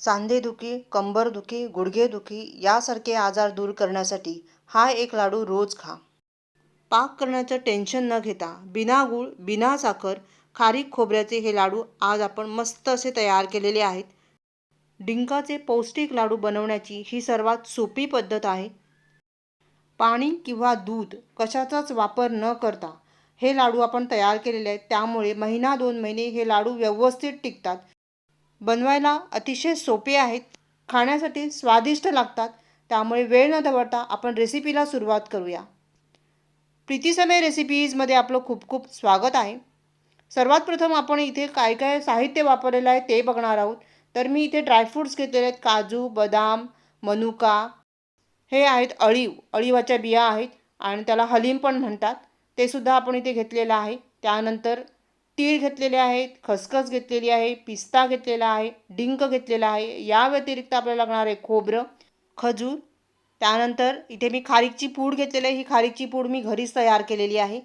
सांधेदुखी कंबरदुखी गुडघेदुखी यासारखे आजार दूर करण्यासाठी हा एक लाडू रोज खा. पाक करण्याचं टेन्शन न घेता बिना गूळ बिना साखर खारीक खोबऱ्याचे हे लाडू आज आपण मस्त असे तयार केलेले आहेत. डिंकाचे पौष्टिक लाडू बनवण्याची ही सर्वात सोपी पद्धत आहे. पाणी किंवा दूध कशाचाच वापर न करता हे लाडू आपण तयार केलेले आहेत. त्यामुळे महिना दोन महिने हे लाडू व्यवस्थित टिकतात. बनवायला अतिशय सोपे आहेत. खाण्यासाठी स्वादिष्ट लागतात. त्यामुळे वेळ न दवडता आपण रेसिपीला सुरुवात करूया. प्रीतीसमय रेसिपीजमध्ये आपलं खूप खूप स्वागत आहे. सर्वात प्रथम आपण इथे काय काय साहित्य वापरलेलं आहे ते बघणार आहोत. तर मी इथे ड्रायफ्रूट्स घेतलेले आहेत. काजू बदाम मनुका. हे आहेत अळीव. अळीवाच्या बिया आहेत आणि त्याला हलीम पण म्हणतात. ते सुद्धा आपण इथे घेतलेलं आहे. त्यानंतर तीळ घेतलेले आहेत खसखस घेतलेली आहे पिस्ता घेतलेला आहे डिंक घेतलेला आहे. या व्यतिरिक्त आपल्याला लागणार आहे खोबरं खजूर. त्यानंतर इथे मी खारीकची पूड घेतलेली आहे. ही खारीकची पूड मी घरीच तयार केलेली आहे.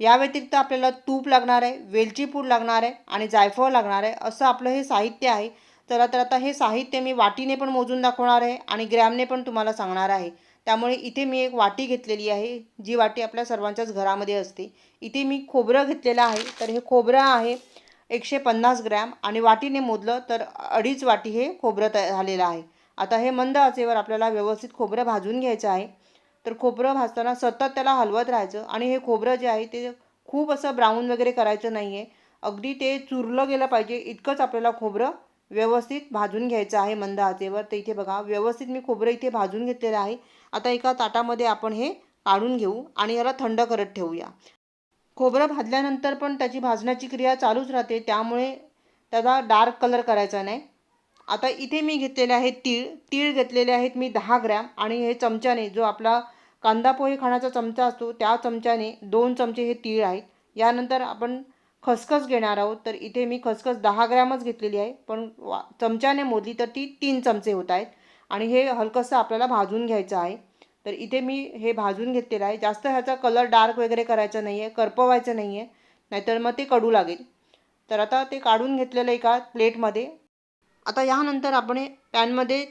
या व्यतिरिक्त आपल्याला तूप लागणार आहे वेलची पूड लागणार आहे आणि जायफळ लागणार आहे. असं आपलं हे साहित्य आहे. चला तर आता हे साहित्य मी वाटीने पण मोजून दाखवणार आहे आणि ग्रॅमने पण तुम्हाला सांगणार आहे. त्यामुळे इथे मी एक वाटी घेतलेली आहे जी वाटी आपल्या सर्वांच्याच घरामध्ये असते. इथे मी खोबरं घेतलेलं आहे तर हे खोबरं आहे एकशे पन्नास ग्रॅम आणि वाटीने मोजलं तर अडीच वाटी हे खोबरं तया झालेलं आहे. आता हे मंद आचेवर आपल्याला व्यवस्थित खोबरं भाजून घ्यायचं आहे. तर खोबरं भाजताना सतत त्याला हलवत राहायचं आणि हे खोबरं जे आहे ते खूप असं ब्राऊन वगैरे करायचं नाही आहे अगदी ते चुरलं गेलं पाहिजे इतकंच आपल्याला खोबरं व्यवस्थित भाजून घ्यायचं आहे मंद आचेवर. तर इथे बघा व्यवस्थित मी खोबरं इथे भाजून घेतलेलं आहे. आता एका ताटामध्ये आपण हे काढून घेऊ आणि याला थंड करत ठेवूया. खोबरं भाजल्यानंतर पण त्याची भाजण्याची क्रिया चालूच राहते त्यामुळे त्याचा डार्क कलर करायचा नाही. आता इथे मी घेतलेले आहेत तीळ तीळ घेतलेले आहेत मी दहा ग्रॅम आणि हे चमच्याने जो आपला कांदा पोहे खाण्याचा चमचा असतो त्या चमच्याने दोन चमचे हे तीळ आहेत यानंतर आपण खसखस घेणार आहोत तर इथे मी खसखस दहा ग्रॅमच घेतलेली आहे पण वा चमच्याने मोजली तर ती तीन चमचे होत आहेत. आणि हे हलकंसं आपल्याला भाजून घ्यायचं आहे. तर इथे मी हे भाजून घेतलेलं आहे. जास्त ह्याचा कलर डार्क वगैरे करायचा नाही आहे करपवायचं नाही आहे नाहीतर मग ते कडू लागेल. तर आता ते काढून घेतलेलं आहे का प्लेटमध्ये. आता यानंतर आपण पॅनमध्ये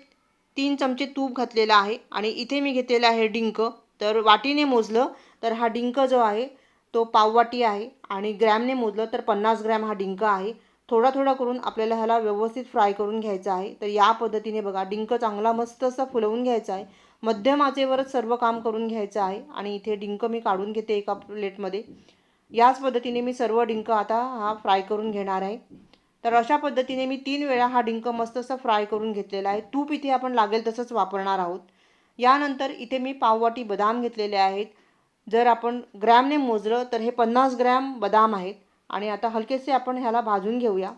तीन चमचे तूप घातलेलं आहे. आणि इथे मी घेतलेलं आहे डिंक. तर वाटीने मोजलं तर हा डिंक जो आहे तो पाववाटी आहे. आणि ग्रॅमने मोजलं तर पन्नास ग्रॅम हा डिंक आहे. थोडा थोडा करून आपल्याला ह्याला व्यवस्थित फ्राय करून घ्यायचा आहे. तर या पद्धतीने बघा डिंक चांगला मस्त असा फुलवून घ्यायचा आहे. मध्यम आचेवरच सर्व काम करून घ्यायचं आहे. आणि इथे डिंक मी काढून घेते एका प्लेटमध्ये. याच पद्धतीने मी सर्व डिंक आता हा फ्राय करून घेणार आहे. तर अशा पद्धतीने मी तीन वेळा हा डिंक मस्त असा फ्राय करून घेतलेला आहे. तूप इथे आपण लागेल तसंच वापरणार आहोत. यानंतर इथे मी पाववाटी बदाम घेतलेले आहेत. जर आपण ग्रॅमने मोजलं तर हे पन्नास ग्रॅम बदाम आहेत. आणि आता हलकेसे आपण ह्याला भाजून घेऊया.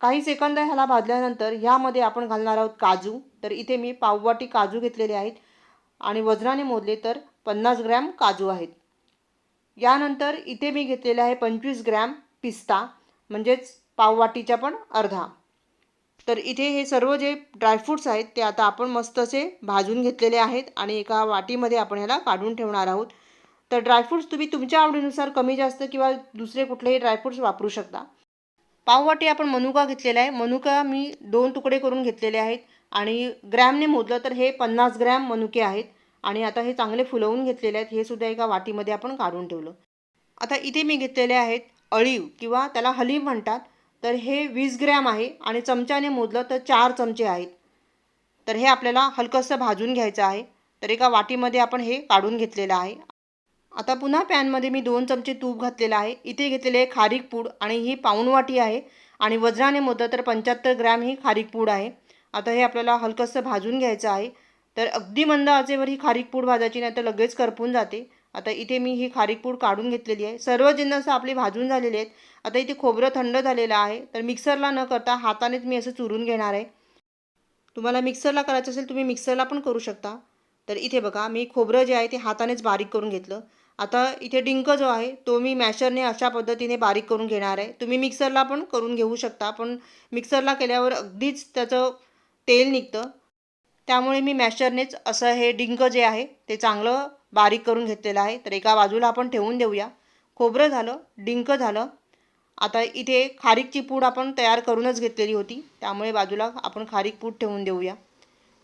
काही सेकंद ह्याला भाजल्यानंतर ह्यामध्ये आपण घालणार आहोत काजू. तर इथे मी पाववाटी काजू घेतलेले आहेत. आणि वजनाने मोजले तर पन्नास ग्रॅम काजू आहेत. यानंतर इथे मी घेतलेले आहे पंचवीस ग्रॅम पिस्ता म्हणजेच पाववाटीच्या पण अर्धा. तर इथे हे सर्व जे ड्रायफ्रूट्स आहेत ते आता आपण मस्त असे भाजून घेतलेले आहेत आणि एका वाटीमध्ये आपण ह्याला काढून ठेवणार आहोत. तर ड्रायफ्रूट्स तुम्ही तुमच्या आवडीनुसार कमी जास्त किंवा दुसरे कुठलेही ड्रायफ्रूट्स वापरू शकता. पाववाटी आपण मनुका घेतलेला आहे. मनुका मी दोन तुकडे करून घेतलेले आहेत. आणि ग्रॅमने मोजलं तर हे पन्नास ग्रॅम मनुके आहेत. आणि आता हे चांगले फुलवून घेतलेले आहेत. हे सुद्धा एका वाटीमध्ये आपण काढून ठेवलं. आता इथे मी घेतलेले आहेत अळीव किंवा त्याला हलीम म्हणतात. तर हे वीस ग्रॅम आहे आणि चमच्याने मोजलं तर चार चमचे आहेत. तर हे आपल्याला हलकंसं भाजून घ्यायचं आहे. तर एका वाटीमध्ये आपण हे काढून घेतलेलं आहे. आता पुन्हा पॅनमध्ये मी दोन चमचे तूप घातलेलं आहे. इथे घेतलेले आहे खारीक पूड आणि ही पाऊणवाटी आहे. आणि वज्राने मोजलं तर पंच्याहत्तर ग्रॅम ही खारीक पूड आहे. आता हे आपल्याला हलकंसं भाजून घ्यायचं आहे. तर अगदी मंद आचेवर ही खारीक पूड भाजायची नाही तर लगेच करपून जाते. आता इथे मी ही खारीक पूड काढून घेतलेली आहे. सर्व जिन्नस आपली भाजून झालेले आहेत. आता इथे खोबरं थंड झालेलं आहे. तर मिक्सरला न करता हातानेच मी असं चुरून घेणार आहे. तुम्हाला मिक्सरला करायचं असेल तुम्ही मिक्सरला पण करू शकता. तर इथे बघा मी खोबरं जे आहे ते हातानेच बारीक करून घेतलं. आता इथे डिंक जो आहे तो मी मॅशरने अशा पद्धतीने बारीक करून घेणार आहे. तुम्ही मिक्सरला पण करून घेऊ शकता पण मिक्सरला केल्यावर अगदीच त्याचं तेल निघतं. त्यामुळे मी मॅशरनेच असं हे डिंक जे आहे ते चांगलं बारीक करून घेतलेलं आहे. तर एका बाजूला आपण ठेवून देऊया. खोबरं झालं डिंक झालं. आता इथे खारीकची पूड आपण तयार करूनच घेतलेली होती. त्यामुळे बाजूला आपण खारीक पूड ठेवून देऊया.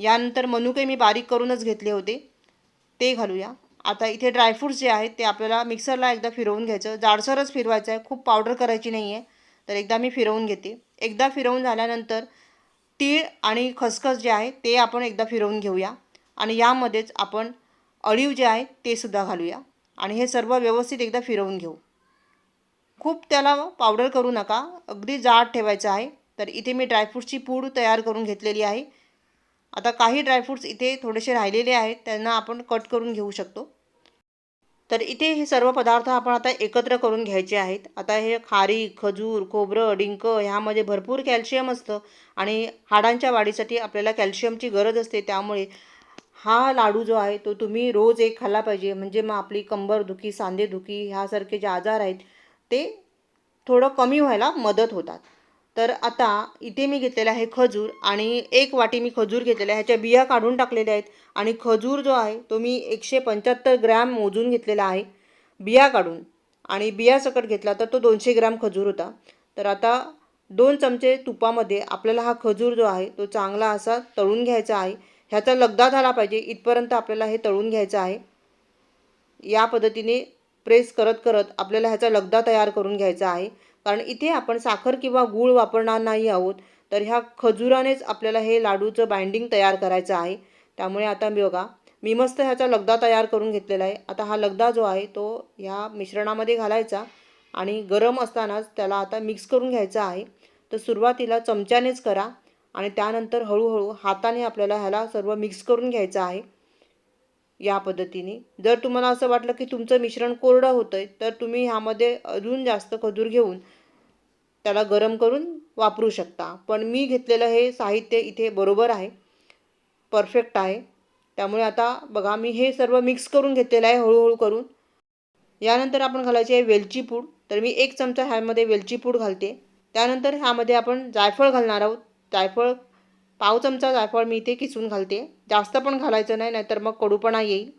यानंतर मनुके मी बारीक करूनच घेतले होते. ते घालूया. आता इथे ड्रायफ्रूट्स जे आहेत ते आपल्याला मिक्सरला एकदा फिरवून घ्यायचं. जाडसरच फिरवायचं आहे खूप पावडर करायची नाही आहे तर एकदा मी फिरवून घेते. एकदा फिरवून झाल्यानंतर तीळ आणि खसखस जे आहे ते आपण एकदा फिरवून घेऊया. आणि यामध्येच आपण अळीव जे आहे ते सुद्धा घालूया. आणि हे सर्व व्यवस्थित एकदा फिरवून घेऊ. खूप त्याला पावडर करू नका. अगदी जाड ठेवायचं आहे. तर इथे मी ड्रायफ्रूटची पूड तयार करून घेतलेली आहे. आता काही ड्रायफ्रूट्स इथे थोडेसे राहिलेले आहेत त्यांना आपण कट करून घेऊ शकतो. तर इथे हे सर्व पदार्थ आपण आता एकत्र करून घ्यायचे आहेत. आता हे खारी खजूर खोबरं डिंक ह्यामध्ये भरपूर कॅल्शियम असतं आणि हाडांच्या वाढीसाठी आपल्याला कॅल्शियमची गरज असते. त्यामुळे हा लाडू जो आहे तो तुम्ही रोज एक खाल्ला पाहिजे. म्हणजे मग आपली कंबरदुखी सांधेदुखी ह्यासारखे जे आजार आहेत ते थोडं कमी व्हायला मदत होतात. तर आता इथे मी घेतलेला आहे खजूर आणि एक वाटी मी खजूर घेतलेला आहे. ह्याच्या बिया काढून टाकलेल्या आहेत. आणि खजूर जो आहे तो मी एकशे पंच्याहत्तर ग्रॅम मोजून घेतलेला आहे बिया काढून. आणि बिया सकट घेतला तर तो दोनशे ग्रॅम खजूर होता. तर आता दोन चमचे तुपामध्ये आपल्याला हा खजूर जो आहे तो चांगला असा तळून घ्यायचा आहे. ह्याचा लगदा झाला पाहिजे. इथपर्यंत आपल्याला हे तळून घ्यायचं आहे. या पद्धतीने प्रेस करत करत आपल्याला ह्याचा लगदा तयार करून घ्यायचा आहे. कारण इथे आपण साखर किंवा गूळ वापरणार नाही आहोत. तर ह्या खजुरानेच आपल्याला हे लाडूचं बाइंडिंग तयार करायचं आहे. त्यामुळे आता मी बघा मी मस्त ह्याचा लगदा तयार करून घेतलेला आहे. आता हा लगदा जो आहे तो ह्या मिश्रणामध्ये घालायचा आणि गरम असतानाच त्याला आता मिक्स करून घ्यायचा आहे. तर सुरुवातीला चमच्यानेच करा आणि त्यानंतर हळूहळू हाताने आपल्याला ह्याला सर्व मिक्स करून घ्यायचं आहे. या पद्धतीने. जर तुम्हाला असं वाटलं की तुमचं मिश्रण कोरडं होतं आहे तर तुम्ही ह्यामध्ये अजून जास्त खजूर घेऊन त्याला गरम करून वापरू शकता. पण मी घेतलेलं हे साहित्य इथे बरोबर आहे. परफेक्ट आहे. त्यामुळे आता बघा मी हे सर्व मिक्स करून घेतलेलं आहे हळूहळू करून. यानंतर आपण घालायची आहे वेलची पूड. तर मी एक चमचा ह्यामध्ये वेलची पूड घालते. त्यानंतर ह्यामध्ये आपण जायफळ घालणार आहोत. जायफळ पाव चमचा जायफळ मी इथे किसून घालते. जास्त पण घालायचं नाही नाहीतर मग कडूपणा येईल.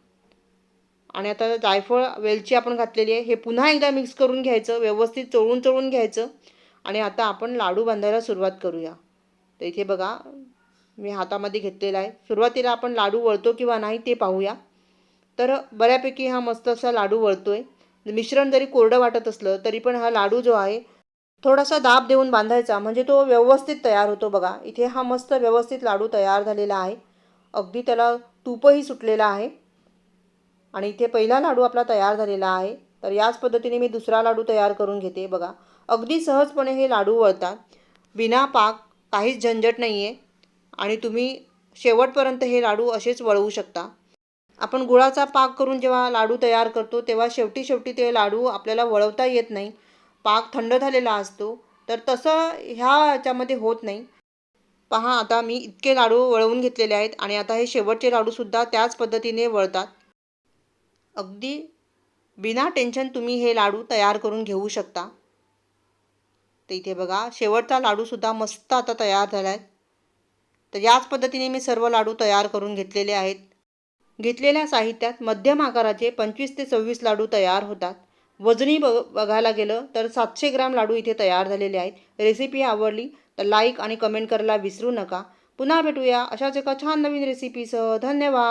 आणि आता जायफळ वेलची आपण घातलेली आहे. हे पुन्हा एकदा मिक्स करून घ्यायचं व्यवस्थित चोळून चोळून घ्यायचं. आणि आता आपण लाडू बांधायला सुरुवात करूया. तर इथे बघा मी हातामध्ये घेतलेला आहे. सुरुवातीला आपण लाडू वळतो किंवा नाही ते पाहूया. तर बऱ्यापैकी हा मस्त असा लाडू वळतो आहे मिश्रण जरी कोरडं वाटत असलं तरी पण हा लाडू जो आहे थोडासा दाब देऊन बांधायचा. म्हणजे तो व्यवस्थित तयार होतो बघा. इथे हा मस्त व्यवस्थित लाडू तयार झालेला आहे. अगदी त्याला तूपही सुटलेला आहे. आणि इथे पहिला लाडू आपला तयार झालेला आहे. तर याच पद्धतीने मी दुसरा लाडू तयार करून घेते बघा. अगदी सहजपणे हे लाडू वळतात. बिना पाक काहीच झंझट नाही आहे आणि तुम्ही शेवटपर्यंत हे लाडू असेच वळवू शकता. आपण गुळाचा पाक करून जेव्हा लाडू तयार करतो तेव्हा शेवटी शेवटी ते लाडू आपल्याला वळवता येत नाही. पाक थंड झालेला असतो तर तसं ह्या ह्याच्यामध्ये होत नाही. पहा आता मी इतके लाडू वळवून घेतलेले आहेत आणि आता हे शेवटचे लाडूसुद्धा त्याच पद्धतीने वळतात. अगदी बिना टेन्शन तुम्ही हे लाडू तयार करून घेऊ शकता. तर इथे बघा शेवटचा लाडूसुद्धा मस्त आता तयार झाला आहे तर याच पद्धतीने मी सर्व लाडू तयार करून घेतलेले आहेत. घेतलेल्या साहित्यात मध्यम आकाराचे पंचवीस ते सव्वीस लाडू तयार होतात. वजनी बघ बघायला गेलं तर सातशे ग्राम लाडू इथे तयार झालेले आहेत. रेसिपी आवडली तर लाईक आणि कमेंट करायला विसरू नका. पुन्हा भेटूया अशाच एका छान नवीन रेसिपीसह धन्यवाद.